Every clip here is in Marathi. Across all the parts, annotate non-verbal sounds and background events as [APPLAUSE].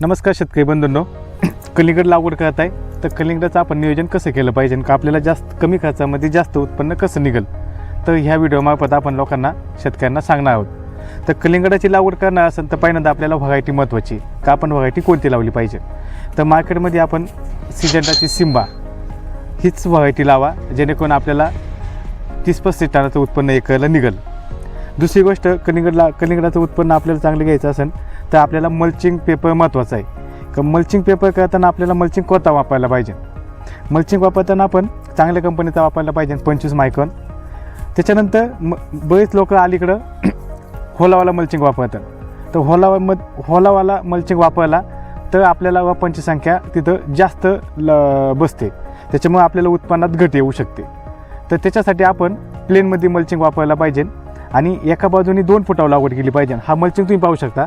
नमस्कार शेतकरी बंधूंनो. कलिंगड लागवड करत आहे. तर कलिंगडाचं आपण नियोजन कसं केलं पाहिजे का आपल्याला जास्त कमी खर्चामध्ये जास्त उत्पन्न कसं निघेल? तर ह्या व्हिडिओमार्फत आपण लोकांना शेतकऱ्यांना सांगणार आहोत. तर कलिंगडाची लागवड करणार असेल तर पहिल्यांदा आपल्याला व्हरायटी महत्त्वाची का आपण व्हरायटी कोणती लावली पाहिजे? तर मार्केटमध्ये आपण सिजंडाची सिंबा हीच व्हरायटी लावा जेणेकरून आपल्याला तीस पस्तीस टनाचं उत्पन्न एकरला निघेल. दुसरी गोष्ट कलिंगडला कलिंगडाचं उत्पन्न आपल्याला चांगलं घ्यायचं असेल तर आपल्याला मल्चिंग पेपर महत्त्वाचं आहे. का मल्चिंग पेपर करताना आपल्याला मल्चिंग कोता वापरायला पाहिजे? मल्चिंग वापरताना आपण चांगल्या कंपनीचा वापरायला पाहिजे पंचवीस मायकॉन त्याच्यानंतर म बरेच लोक अलीकडं [CLEARS THROAT] होलावाला मल्चिंग वापरतात. तर होलावा म होलावाला मल्चिंग वापरला तर आपल्याला वापांची संख्या तिथं जास्त ल बसते. त्याच्यामुळे आपल्याला उत्पन्नात घट येऊ शकते. तर त्याच्यासाठी आपण प्लेनमध्ये मल्चिंग वापरायला पाहिजे आणि एका बाजूने दोन फुटावर लागवड केली पाहिजे. हा मल्चिंग तुम्ही पाहू शकता.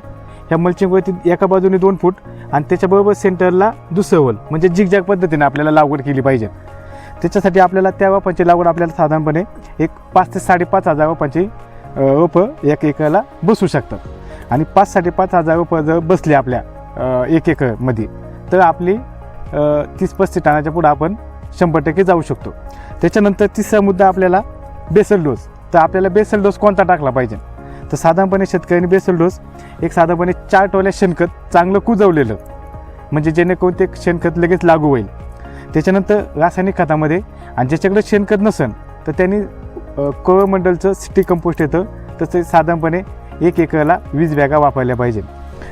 ह्या मल्चिंगवरती एका बाजूने दोन फूट आणि त्याच्याबरोबर सेंटरला दुसरं वल म्हणजे जिगजॅग पद्धतीने आपल्याला लागवड केली पाहिजे. त्याच्यासाठी आपल्याला त्या वापांची लागवड आपल्याला साधारणपणे एक पाच ते साडेपाच हजार रोपांची रोपं एक एकरला बसू शकतात. आणि पाच साडेपाच हजार रोपं जर बसले आपल्या एक एकरमध्ये तर आपली तीस पस्तीस टनाच्या पुढं आपण शंभर टक्के जाऊ शकतो. त्याच्यानंतर तिसरा मुद्दा आपल्याला बेसल डोस तर आपल्याला बेसल डोस कोणता टाकला पाहिजे? तर साधारणपणे शेतकऱ्यांनी बेसल डोस एक साधारणपणे चार टोल्या शेणखत चांगलं कुजवलेलं. म्हणजे जेणेकरून ते शेणखत लगेच लागू होईल. त्याच्यानंतर रासायनिक खतामध्ये आणि ज्याच्याकडे शेणखत नसेल तर त्यांनी कोळमंडलचं सिटी कंपोस्ट येतं. तसं साधारणपणे एक एकरला वीस बॅगा वापरल्या पाहिजे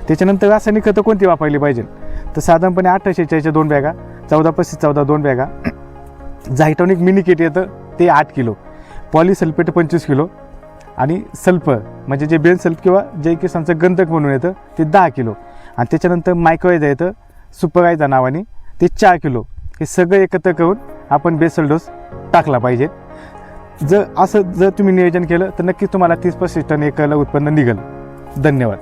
त्याच्यानंतर रासायनिक खतं कोणती वापरली पाहिजे तर साधारणपणे अठराशे चाळीसच्या दोन बॅगा चौदा पस्तीस चौदा दोन बॅगा. झायटॉनिक मिनी किट येतं ते आठ किलो. पॉलिसल्फेट पंचवीस किलो. आणि सल्फ म्हणजे जे बेन सल्फ किंवा जे केसांचं गंधक म्हणून येतं ते दहा किलो. आणि त्याच्यानंतर मायक्रोवेज येतं सुपरवायझा नावाने ते चार किलो. हे सगळं एकत्र करून आपण बेसल डोस टाकला पाहिजे. जर असं जर तुम्ही नियोजन केलं तर नक्कीच तुम्हाला तीस पस्तीस टन एकरला उत्पन्न निघेल. धन्यवाद.